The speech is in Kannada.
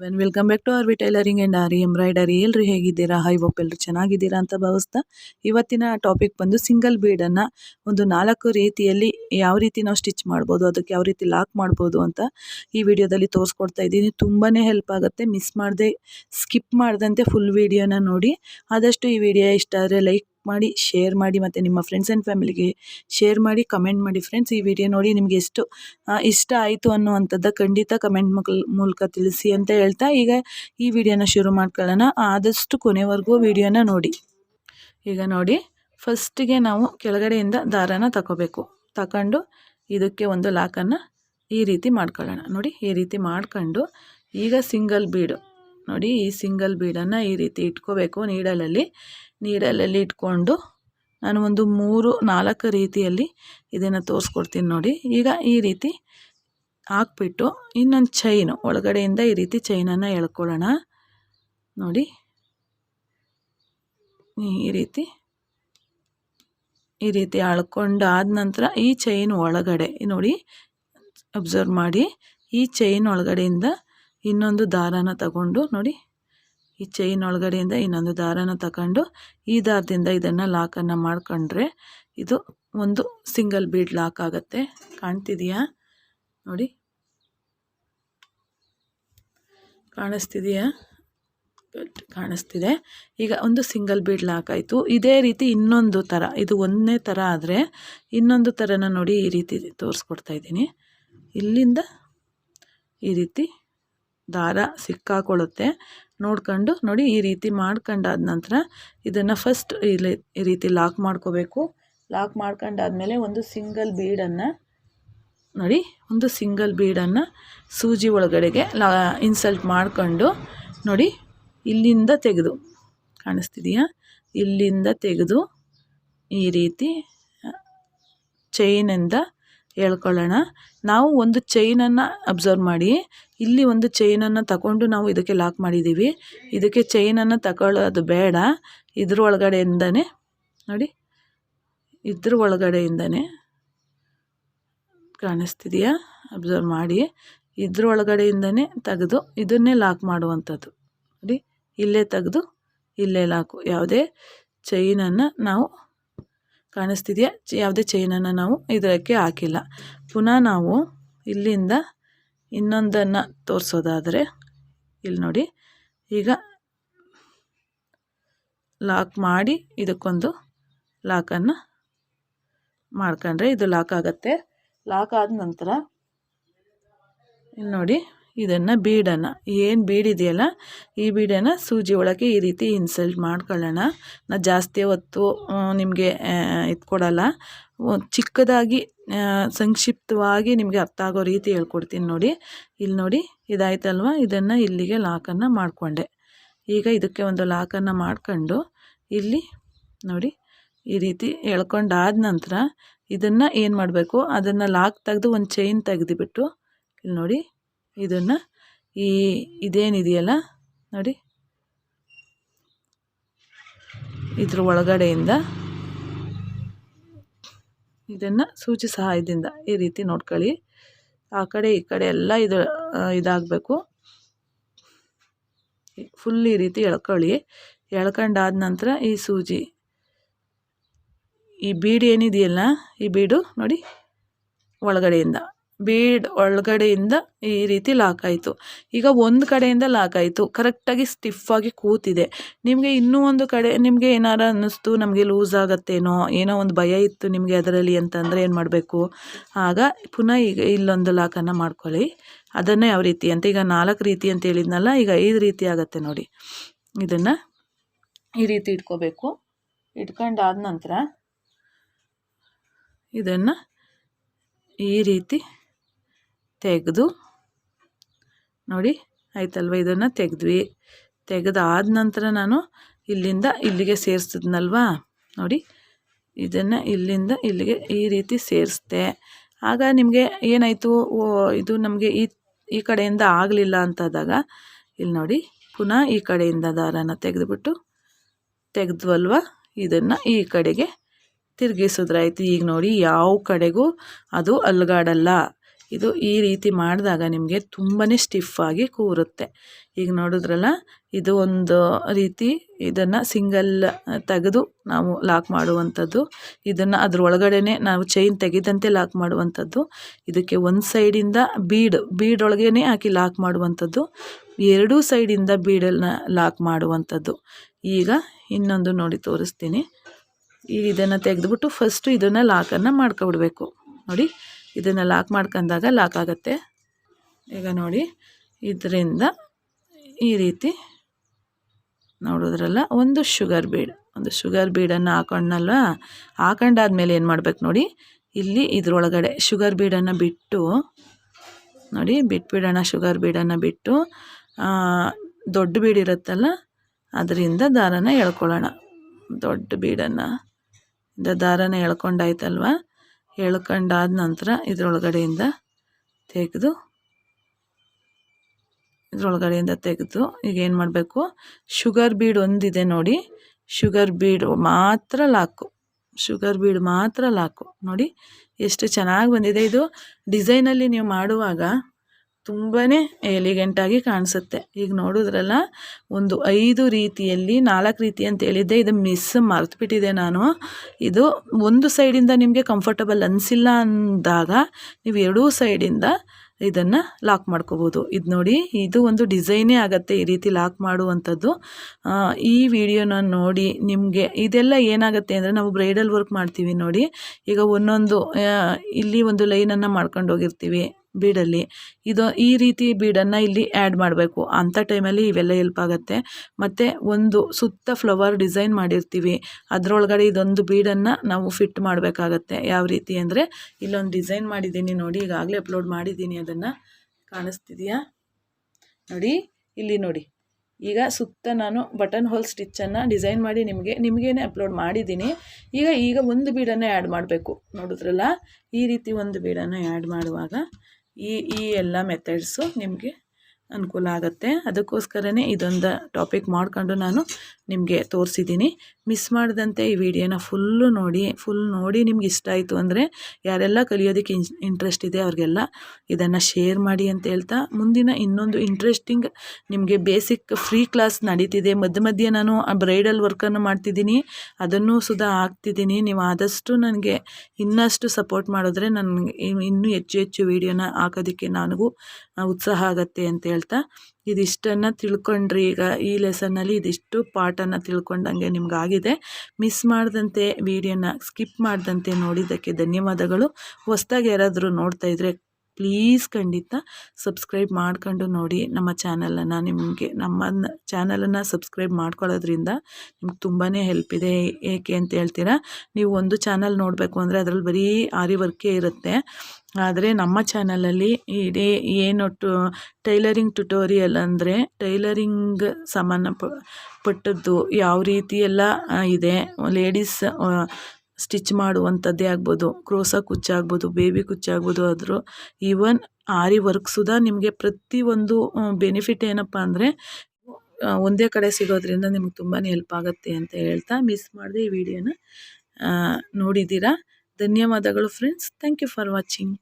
When welcome back to R V tailoring and aari embroidery ಎಲ್ಲರೂ ಹೇಗಿದ್ದೀರಾ? ಹೈ ಹೋಪ್ ಎಲ್ಲರೂ ಚೆನ್ನಾಗಿದ್ದೀರಾ ಅಂತ ಭಾವಿಸ್ತಾ ಇವತ್ತಿನ ಟಾಪಿಕ್ ಬಂದು ಸಿಂಗಲ್ ಬೀಡನ್ನು ಒಂದು ನಾಲ್ಕು ರೀತಿಯಲ್ಲಿ ಯಾವ ರೀತಿ ನಾವು ಸ್ಟಿಚ್ ಮಾಡ್ಬೋದು, ಅದಕ್ಕೆ ಯಾವ ರೀತಿ ಲಾಕ್ ಮಾಡ್ಬೋದು ಅಂತ ಈ ವಿಡಿಯೋದಲ್ಲಿ ತೋರಿಸ್ಕೊಡ್ತಾ ಇದ್ದೀನಿ. ತುಂಬಾ ಹೆಲ್ಪ್ ಆಗುತ್ತೆ. ಮಿಸ್ ಮಾಡದೆ ಸ್ಕಿಪ್ ಮಾಡಿದಂತೆ ಫುಲ್ ವಿಡಿಯೋನ ನೋಡಿ. ಆದಷ್ಟು ಈ ವಿಡಿಯೋ ಇಷ್ಟ ಆದರೆ ಲೈಕ್ ಮಾಡಿ ಶೇರ್ ಮಾಡಿ ಮತ್ತು ನಿಮ್ಮ ಫ್ರೆಂಡ್ಸ್ ಆ್ಯಂಡ್ ಫ್ಯಾಮಿಲಿಗೆ ಶೇರ್ ಮಾಡಿ ಕಮೆಂಟ್ ಮಾಡಿ. ಫ್ರೆಂಡ್ಸ್ ಈ ವಿಡಿಯೋ ನೋಡಿ ನಿಮಗೆ ಎಷ್ಟು ಇಷ್ಟ ಆಯಿತು ಅನ್ನುವಂಥದ್ದು ಖಂಡಿತ ಕಮೆಂಟ್ ಮೂಲಕ ತಿಳಿಸಿ ಅಂತ ಹೇಳ್ತಾ, ಈಗ ಈ ವಿಡಿಯೋನ ಶುರು ಮಾಡ್ಕೊಳ್ಳೋಣ. ಆದಷ್ಟು ಕೊನೆವರೆಗೂ ವಿಡಿಯೋನ ನೋಡಿ. ಈಗ ನೋಡಿ ಫಸ್ಟಿಗೆ ನಾವು ಕೆಳಗಡೆಯಿಂದ ದಾರಾನ ತಗೋಬೇಕು ತಗೊಂಡು ಇದಕ್ಕೆ ಒಂದು ಲಾಕನ್ನು ಈ ರೀತಿ ಮಾಡ್ಕೊಳ್ಳೋಣ. ನೋಡಿ, ಈ ರೀತಿ ಮಾಡ್ಕೊಂಡು ಈಗ ಸಿಂಗಲ್ ಬೀಡು ನೋಡಿ, ಈ ಸಿಂಗಲ್ ಬೀಡನ್ನು ಈ ರೀತಿ ಇಟ್ಕೋಬೇಕು ನೀಡಲಲ್ಲಿ. ನೀಡಲಲ್ಲಿ ಇಟ್ಕೊಂಡು ನಾನು ಒಂದು ಮೂರು, ನಾಲ್ಕು ರೀತಿಯಲ್ಲಿ ಇದನ್ನು ತೋರಿಸ್ಕೊಡ್ತೀನಿ ನೋಡಿ. ಈಗ ಈ ರೀತಿ ಹಾಕ್ಬಿಟ್ಟು ಇನ್ನೊಂದು ಚೈನು ಒಳಗಡೆಯಿಂದ ಈ ರೀತಿ ಚೈನನ್ನು ಎಳ್ಕೊಳ್ಳೋಣ. ನೋಡಿ, ಈ ರೀತಿ ಈ ರೀತಿ ಆದ ನಂತರ ಈ ಚೈನ್ ಒಳಗಡೆ ನೋಡಿ ಅಬ್ಸರ್ವ್ ಮಾಡಿ. ಈ ಚೈನ್ ಒಳಗಡೆಯಿಂದ ಇನ್ನೊಂದು ದಾರಾನ ತಗೊಂಡು ನೋಡಿ, ಈ ಚೈನ್ ಒಳಗಡೆಯಿಂದ ಇನ್ನೊಂದು ದಾರಾನ ತಗೊಂಡು, ಈ ದಾರದಿಂದ ಇದನ್ನು ಲಾಕನ್ನು ಮಾಡ್ಕೊಂಡ್ರೆ ಇದು ಒಂದು ಸಿಂಗಲ್ ಬೀಡ್ ಲಾಕ್ ಆಗುತ್ತೆ. ಕಾಣ್ತಿದೆಯಾ? ನೋಡಿ. ಕಾಣಿಸ್ತಿದೆಯಾ? ಕಾಣಿಸ್ತಿದೆ. ಈಗ ಒಂದು ಸಿಂಗಲ್ ಬೀಡ್ ಲಾಕ್ ಆಯಿತು. ಇದೇ ರೀತಿ ಇನ್ನೊಂದು ಥರ ಇದು ಒಂದನೇ ಥರ ಆದರೆ ಇನ್ನೊಂದು ಥರನ ನೋಡಿ ಈ ರೀತಿ ತೋರಿಸ್ಕೊಡ್ತಾ ಇದ್ದೀನಿ. ಇಲ್ಲಿಂದ ಈ ರೀತಿ ದಾರ ಸಿಕ್ಕಾಕೊಳ್ಳುತ್ತೆ. ನೋಡ್ಕೊಂಡು ನೋಡಿ ಈ ರೀತಿ ಮಾಡ್ಕೊಂಡಾದ ನಂತರ ಇದನ್ನು ಫಸ್ಟ್ ಇಲ್ಲಿ ಈ ರೀತಿ ಲಾಕ್ ಮಾಡ್ಕೋಬೇಕು. ಲಾಕ್ ಮಾಡ್ಕೊಂಡಾದ್ಮೇಲೆ ಒಂದು ಸಿಂಗಲ್ ಬೀಡನ್ನು ನೋಡಿ, ಒಂದು ಸಿಂಗಲ್ ಬೀಡನ್ನು ಸೂಜಿ ಒಳಗಡೆಗೆ ಇನ್ಸಲ್ಟ್ ಮಾಡ್ಕೊಂಡು ನೋಡಿ, ಇಲ್ಲಿಂದ ತೆಗೆದು ಕಾಣಿಸ್ತಿದೆಯಾ? ಇಲ್ಲಿಂದ ತೆಗೆದು ಈ ರೀತಿ ಚೈನಿಂದ ಹೇಳ್ಕೊಳ್ಳೋಣ. ನಾವು ಒಂದು ಚೈನನ್ನು ಅಬ್ಸರ್ವ್ ಮಾಡಿ, ಇಲ್ಲಿ ಒಂದು ಚೈನನ್ನು ತಗೊಂಡು ನಾವು ಇದಕ್ಕೆ ಲಾಕ್ ಮಾಡಿದ್ದೀವಿ. ಇದಕ್ಕೆ ಚೈನನ್ನು ತಗೊಳ್ಳೋದು ಬೇಡ. ಇದ್ರ ಒಳಗಡೆಯಿಂದನೇ, ನೋಡಿ, ಇದ್ರ ಒಳಗಡೆಯಿಂದನೇ ಕಾಣಿಸ್ತಿದೆಯಾ? ಅಬ್ಸರ್ವ್ ಮಾಡಿ. ಇದ್ರ ಒಳಗಡೆಯಿಂದನೇ ತೆಗೆದು ಇದನ್ನೇ ಲಾಕ್ ಮಾಡುವಂಥದ್ದು. ನೋಡಿ, ಇಲ್ಲೇ ತೆಗೆದು ಇಲ್ಲೇ ಲಾಕು ಯಾವುದೇ ಚೈನನ್ನು ನಾವು ಕಾಣಿಸ್ತಿದೆಯಾ? ಯಾವುದೇ ಚೈನನ್ನು ನಾವು ಇದಕ್ಕೆ ಹಾಕಿಲ್ಲ. ಪುನಃ ನಾವು ಇಲ್ಲಿಂದ ಇನ್ನೊಂದನ್ನು ತೋರಿಸೋದಾದರೆ, ಇಲ್ಲಿ ನೋಡಿ. ಈಗ ಲಾಕ್ ಮಾಡಿ ಇದಕ್ಕೊಂದು ಲಾಕನ್ನು ಮಾಡ್ಕೊಂಡ್ರೆ ಇದು ಲಾಕ್ ಆಗುತ್ತೆ. ಲಾಕ್ ಆದ ನಂತರ, ಇಲ್ಲಿ ನೋಡಿ. ಇದನ್ನು ಬೀಡನ. ಏನು ಬೀಡಿದೆಯಲ್ಲ? ಈ ಬೀಡನ ಸೂಜಿ ಒಳಗೆ ಈ ರೀತಿ ಇನ್ಸಲ್ಟ್ ಮಾಡ್ಕೊಳ್ಳೋಣ. ನಾ ಜಾಸ್ತಿ ಹೊತ್ತು ನಿಮಗೆ ಇದ್ಕೊಡಲ್ಲ ಚಿಕ್ಕದಾಗಿ ಸಂಕ್ಷಿಪ್ತವಾಗಿ ನಿಮಗೆ ಅರ್ಥ ಆಗೋ ರೀತಿ ಹೇಳ್ಕೊಡ್ತೀನಿ ನೋಡಿ. ಇಲ್ಲಿ ನೋಡಿ, ಇದಾಯ್ತಲ್ವ? ಇದನ್ನು ಇಲ್ಲಿಗೆ ಲಾಕನ್ನು ಮಾಡಿಕೊಂಡೆ. ಈಗ ಇದಕ್ಕೆ ಒಂದು ಲಾಕನ್ನು ಮಾಡ್ಕೊಂಡು ಇಲ್ಲಿ ನೋಡಿ, ಈ ರೀತಿ ಎಳ್ಕೊಂಡಾದ ನಂತರ ಇದನ್ನು ಏನು ಮಾಡಬೇಕು? ಅದನ್ನು ಲಾಕ್ ತೆಗೆದು ಒಂದು ಚೈನ್ ತೆಗೆದುಬಿಟ್ಟು ಇಲ್ಲಿ ನೋಡಿ ಇದನ್ನು ಈ ಇದೇನಿದೆಯಲ್ಲ, ನೋಡಿ. ಇದ್ರ ಒಳಗಡೆಯಿಂದ ಇದನ್ನು ಸೂಚಿ ಸಹಾಯದಿಂದ ಈ ರೀತಿ ನೋಡ್ಕೊಳ್ಳಿ. ಆ ಕಡೆ ಈ ಕಡೆ ಎಲ್ಲ ಇದು ಇದಾಗಬೇಕು. ಫುಲ್ ಈ ರೀತಿ ಎಳ್ಕೊಳ್ಳಿ. ಎಳ್ಕೊಂಡಾದ ನಂತರ ಈ ಸೂಜಿ, ಈ ಬೀಡು ಏನಿದೆಯಲ್ಲ, ಈ ಬೀಡು ನೋಡಿ, ಒಳಗಡೆಯಿಂದ. ಬೀಡ್ ಒಳಗಡೆಯಿಂದ ಈ ರೀತಿ ಲಾಕ್ ಆಯಿತು. ಈಗ ಒಂದು ಕಡೆಯಿಂದ ಲಾಕ್ ಆಯಿತು. ಕರೆಕ್ಟಾಗಿ ಸ್ಟಿಫಾಗಿ ಕೂತಿದೆ. ನಿಮಗೆ ಇನ್ನೂ ಒಂದು ಕಡೆ, ನಿಮಗೆ ಏನಾರು ಅನ್ನಿಸ್ತು, ನಮಗೆ ಲೂಸ್ ಆಗುತ್ತೇನೋ, ಏನೋ ಒಂದು ಭಯ ಇತ್ತು ನಿಮಗೆ ಅದರಲ್ಲಿ ಅಂತಂದರೆ ಏನು ಮಾಡಬೇಕು? ಆಗ ಪುನಃ ಈಗ ಇಲ್ಲೊಂದು ಲಾಕನ್ನು ಮಾಡ್ಕೊಳ್ಳಿ. ಅದನ್ನು ಯಾವ ರೀತಿ ಅಂತ, ಈಗ ನಾಲ್ಕು ರೀತಿ ಅಂತ ಹೇಳಿದ್ನಲ್ಲ, ಈಗ ಐದು ರೀತಿ ಆಗುತ್ತೆ ನೋಡಿ. ಇದನ್ನು ಈ ರೀತಿ ಇಟ್ಕೋಬೇಕು. ಇಟ್ಕೊಂಡಾದ ನಂತರ ಇದನ್ನು ಈ ರೀತಿ ತೆಗೆದು ನೋಡಿ, ಆಯ್ತಲ್ವ? ಇದನ್ನು ತೆಗೆದ್ವಿ. ತೆಗೆದಾದ ನಂತರ ನಾನು ಇಲ್ಲಿಂದ ಇಲ್ಲಿಗೆ ಸೇರಿಸಿದ್ನಲ್ವಾ ನೋಡಿ, ಇದನ್ನು ಇಲ್ಲಿಂದ ಇಲ್ಲಿಗೆ ಈ ರೀತಿ ಸೇರಿಸ್ದೆ. ಆಗ ನಿಮಗೆ ಏನಾಯಿತು? ಇದು ನಮಗೆ ಈ ಈ ಕಡೆಯಿಂದ ಆಗಲಿಲ್ಲ ಅಂತಾದಾಗ ಇಲ್ಲಿ ನೋಡಿ, ಪುನಃ ಈ ಕಡೆಯಿಂದ ದಾರನ ತೆಗೆದುಬಿಟ್ಟು ತೆಗೆದ್ವಲ್ವ? ಇದನ್ನು ಈ ಕಡೆಗೆ ತಿರುಗಿಸಿದ್ರಾಯ್ತು. ಈಗ ನೋಡಿ, ಯಾವ ಕಡೆಗೂ ಅದು ಅಲ್ಗಾಡಲ್ಲ. ಇದು ಈ ರೀತಿ ಮಾಡಿದಾಗ ನಿಮಗೆ ತುಂಬಾ ಸ್ಟಿಫಾಗಿ ಕೂರುತ್ತೆ. ಈಗ ನೋಡಿದ್ರಲ್ಲ, ಇದು ಒಂದು ರೀತಿ ಇದನ್ನು ಸಿಂಗಲ್ ತೆಗೆದು ನಾವು ಲಾಕ್ ಮಾಡುವಂಥದ್ದು. ಇದನ್ನು ಅದ್ರ ಒಳಗಡೆನೆ ನಾವು ಚೈನ್ ತೆಗೆದಂತೆ ಲಾಕ್ ಮಾಡುವಂಥದ್ದು. ಇದಕ್ಕೆ ಒಂದು ಸೈಡಿಂದ ಬೀಡ್ ಬೀಡ್ ಒಳಗೆ ಹಾಕಿ ಲಾಕ್ ಮಾಡುವಂಥದ್ದು. ಎರಡೂ ಸೈಡಿಂದ ಬೀಡನ್ನು ಲಾಕ್ ಮಾಡುವಂಥದ್ದು. ಈಗ ಇನ್ನೊಂದು ನೋಡಿ ತೋರಿಸ್ತೀನಿ. ಈಗ ಇದನ್ನು ತೆಗೆದುಬಿಟ್ಟು ಫಸ್ಟು ಇದನ್ನು ಲಾಕನ್ನು ಮಾಡ್ಕೊಬಿಡ್ಬೇಕು. ನೋಡಿ ಇದನ್ನು ಲಾಕ್ ಮಾಡ್ಕೊಂಡಾಗ ಲಾಕ್ ಆಗುತ್ತೆ. ಈಗ ನೋಡಿ, ಇದರಿಂದ ಈ ರೀತಿ ನೋಡಿದ್ರಲ್ಲ, ಒಂದು ಶುಗರ್ ಬೀಡ್ ಒಂದು ಶುಗರ್ ಬೀಡನ್ನು ಹಾಕೊಂಡಲ್ವ ಹಾಕೊಂಡಾದ್ಮೇಲೆ ಏನು ಮಾಡ್ಬೇಕು ನೋಡಿ, ಇಲ್ಲಿ ಇದರೊಳಗಡೆ ಶುಗರ್ ಬೀಡನ್ನು ಬಿಟ್ಟು, ನೋಡಿ, ಬಿಟ್ಬಿಡೋಣ ಶುಗರ್ ಬೀಡನ್ನು ಬಿಟ್ಟು ದೊಡ್ಡ ಬೀಡಿರುತ್ತಲ್ಲ ಅದರಿಂದ ದಾರನ ಎಳ್ಕೊಳ್ಳೋಣ. ದೊಡ್ಡ ಬೀಡನ್ನು ದಾರನ ಎಳ್ಕೊಂಡಾಯ್ತಲ್ವ? ಎಳ್ಕೊಂಡಾದ ನಂತರ ಇದರೊಳಗಡೆಯಿಂದ ತೆಗೆದು ಇದರೊಳಗಡೆಯಿಂದ ತೆಗೆದು ಈಗ ಏನು ಮಾಡಬೇಕು? ಶುಗರ್ ಬೀಡ್ ಒಂದಿದೆ ನೋಡಿ. ಶುಗರ್ ಬೀಡ್ ಮಾತ್ರ ಲಾಕು. ಶುಗರ್ ಬೀಡ್ ಮಾತ್ರ ಲಾಕು. ನೋಡಿ, ಎಷ್ಟು ಚೆನ್ನಾಗಿ ಬಂದಿದೆ ಇದು. ಡಿಸೈನಲ್ಲಿ ನೀವು ಮಾಡುವಾಗ ತುಂಬಾ ಎಲಿಗೆಂಟಾಗಿ ಕಾಣಿಸುತ್ತೆ. ಈಗ ನೋಡಿದ್ರಲ್ಲ, ಒಂದು ಐದು ರೀತಿಯಲ್ಲಿ, ನಾಲ್ಕು ರೀತಿ ಅಂತ ಹೇಳಿದ್ದೆ. ಇದು ಮಿಸ್ ಮರೆತುಬಿಟ್ಟಿದೆ ನಾನು. ಇದು ಒಂದು ಸೈಡಿಂದ ನಿಮಗೆ ಕಂಫರ್ಟಬಲ್ ಅನಿಸಿಲ್ಲ ಅಂದಾಗ, ನೀವು ಎರಡೂ ಸೈಡಿಂದ ಇದನ್ನು ಲಾಕ್ ಮಾಡ್ಕೋಬೋದು. ಇದು ನೋಡಿ, ಇದು ಒಂದು ಡಿಸೈನೇ ಆಗುತ್ತೆ ಈ ರೀತಿ ಲಾಕ್ ಮಾಡುವಂಥದ್ದು. ಈ ವಿಡಿಯೋನ ನೋಡಿ, ನಿಮಗೆ ಇದೆಲ್ಲ ಏನಾಗುತ್ತೆ ಅಂದರೆ ನಾವು ಬ್ರೈಡಲ್ ವರ್ಕ್ ಮಾಡ್ತೀವಿ ನೋಡಿ. ಈಗ ಒಂದೊಂದು ಇಲ್ಲಿ ಒಂದು ಲೈನನ್ನು ಮಾಡ್ಕೊಂಡು ಹೋಗಿರ್ತೀವಿ. ಬೀಡಲ್ಲಿ. ಇದು ಈ ರೀತಿ ಬೀಡನ್ನು ಇಲ್ಲಿ ಆ್ಯಡ್ ಮಾಡಬೇಕು. ಅಂಥ ಟೈಮಲ್ಲಿ ಇವೆಲ್ಲ ಹೆಲ್ಪ್ ಆಗುತ್ತೆ. ಮತ್ತು ಒಂದು ಸುತ್ತ ಫ್ಲವರ್ ಡಿಸೈನ್ ಮಾಡಿರ್ತೀವಿ. ಅದರೊಳಗಡೆ ಇದೊಂದು ಬೀಡನ್ನು ನಾವು ಫಿಟ್ ಮಾಡಬೇಕಾಗತ್ತೆ. ಯಾವ ರೀತಿ ಅಂದರೆ ಇಲ್ಲೊಂದು ಡಿಸೈನ್ ಮಾಡಿದ್ದೀನಿ ನೋಡಿ, ಈಗಾಗಲೇ ಅಪ್ಲೋಡ್ ಮಾಡಿದ್ದೀನಿ ಅದನ್ನು. ಕಾಣಿಸ್ತಿದೆಯಾ? ನೋಡಿ, ಇಲ್ಲಿ ನೋಡಿ. ಈಗ ಸುತ್ತ ನಾನು ಬಟನ್ ಹೋಲ್ ಸ್ಟಿಚ್ಚನ್ನು ಡಿಸೈನ್ ಮಾಡಿ ನಿಮಗೆ, ನಿಮಗೇನೆ ಅಪ್ಲೋಡ್ ಮಾಡಿದ್ದೀನಿ. ಈಗ ಈಗ ಒಂದು ಬೀಡನ್ನು ಆ್ಯಡ್ ಮಾಡಬೇಕು. ನೋಡಿದ್ರಲ್ಲ? ಈ ರೀತಿ ಒಂದು ಬೀಡನ್ನು ಆ್ಯಡ್ ಮಾಡುವಾಗ ಈ ಈ ಎಲ್ಲ ಮೆಥಡ್ಸು ನಿಮಗೆ ಅನುಕೂಲ ಆಗುತ್ತೆ. ಅದಕ್ಕೋಸ್ಕರನೇ ಇದೊಂದು ಟಾಪಿಕ್ ಮಾಡಿಕೊಂಡು ನಾನು ನಿಮಗೆ ತೋರಿಸಿದ್ದೀನಿ. ಮಿಸ್ ಮಾಡಿದಂತೆ ಈ ವಿಡಿಯೋನ ಫುಲ್ಲು ನೋಡಿ ಫುಲ್ ನೋಡಿ ನಿಮ್ಗೆ ಇಷ್ಟ ಆಯಿತು ಅಂದರೆ ಯಾರೆಲ್ಲ ಕಲಿಯೋದಕ್ಕೆ ಇಂಟ್ರೆಸ್ಟ್ ಇದೆ ಅವ್ರಿಗೆಲ್ಲ ಇದನ್ನು ಶೇರ್ ಮಾಡಿ ಅಂತ ಹೇಳ್ತಾ ಮುಂದಿನ ಇನ್ನೊಂದು ಇಂಟ್ರೆಸ್ಟಿಂಗ್ ನಿಮಗೆ ಬೇಸಿಕ್ ಫ್ರೀ ಕ್ಲಾಸ್ ನಡೀತಿದೆ. ಮಧ್ಯ ಮಧ್ಯೆ ನಾನು ಬ್ರೈಡಲ್ ವರ್ಕನ್ನು ಮಾಡ್ತಿದ್ದೀನಿ. ಅದನ್ನು ಸುಧಾ ಹಾಕ್ತಿದ್ದೀನಿ. ನೀವು ಆದಷ್ಟು ನನಗೆ ಇನ್ನಷ್ಟು ಸಪೋರ್ಟ್ ಮಾಡಿದ್ರೆ ನನಗೆ ಇನ್ನೂ ಹೆಚ್ಚು ಹೆಚ್ಚು ವೀಡಿಯೋನ ಹಾಕೋದಕ್ಕೆ ನನಗೂ ಉತ್ಸಾಹ ಆಗುತ್ತೆ ಅಂತ ಹೇಳ್ತಾ ಇದಿಷ್ಟನ್ನು ತಿಳ್ಕೊಂಡ್ರಿ. ಈಗ ಈ ಲೆಸನ್ನಲ್ಲಿ ಇದಿಷ್ಟು ಪಾಠನ ತಿಳ್ಕೊಂಡಂಗೆ ನಿಮಗಾಗಿದೆ. ಮಿಸ್ ಮಾಡಿದಂತೆ ವಿಡಿಯೋನ ಸ್ಕಿಪ್ ಮಾಡಿದಂತೆ ನೋಡಿದ್ದಕ್ಕೆ ಧನ್ಯವಾದಗಳು. ಹೊಸ್ದಾಗಿ ಯಾರಾದರೂ ನೋಡ್ತಾ ಇದ್ದರೆ ಪ್ಲೀಸ್ ಖಂಡಿತ ಸಬ್ಸ್ಕ್ರೈಬ್ ಮಾಡ್ಕೊಂಡು ನೋಡಿ ನಮ್ಮ ಚಾನಲನ್ನು ನಿಮಗೆ ನಮ್ಮ ಚಾನಲನ್ನು ಸಬ್ಸ್ಕ್ರೈಬ್ ಮಾಡ್ಕೊಳ್ಳೋದ್ರಿಂದ ನಿಮ್ಗೆ ತುಂಬಾ ಹೆಲ್ಪ್ ಇದೆ. ಏಕೆ ಅಂತ ಹೇಳ್ತೀರಾ? ನೀವು ಒಂದು ಚಾನಲ್ ನೋಡಬೇಕು ಅಂದರೆ ಅದರಲ್ಲಿ ಬರೀ ಆರಿ ವರ್ಕೇ ಇರುತ್ತೆ. ಆದರೆ ನಮ್ಮ ಚಾನಲಲ್ಲಿ ಇಡೀ ಏನು ಟು ಟೈಲರಿಂಗ್ ಟ್ಯುಟೋರಿಯಲ್ ಅಂದರೆ ಟೈಲರಿಂಗ್ ಸಂಬಂಧ ಪಟ್ಟದ್ದು ಯಾವ ರೀತಿ ಎಲ್ಲ ಇದೆ. ಲೇಡೀಸ್ ಸ್ಟಿಚ್ ಮಾಡುವಂಥದ್ದೇ ಆಗ್ಬೋದು. ಕ್ರೋಸ ಕುಚ್ಚಾಗ್ಬೋದು ಬೇಬಿ ಕುಚ್ಚಾಗ್ಬೋದು ಆದರೂ ಈವನ್ ಆರಿ ವರ್ಕ್ ಸುಧಾ ನಿಮಗೆ ಪ್ರತಿಯೊಂದು ಬೆನಿಫಿಟ್ ಏನಪ್ಪ ಅಂದರೆ ಒಂದೇ ಕಡೆ ಸಿಗೋದ್ರಿಂದ ನಿಮ್ಗೆ ತುಂಬಾ ಹೆಲ್ಪ್ ಆಗುತ್ತೆ ಅಂತ ಹೇಳ್ತಾ ಮಿಸ್ ಮಾಡಿದೆ ಈ ವಿಡಿಯೋನ ನೋಡಿದ್ದೀರಾ? ಧನ್ಯವಾದಗಳು friends thank you for watching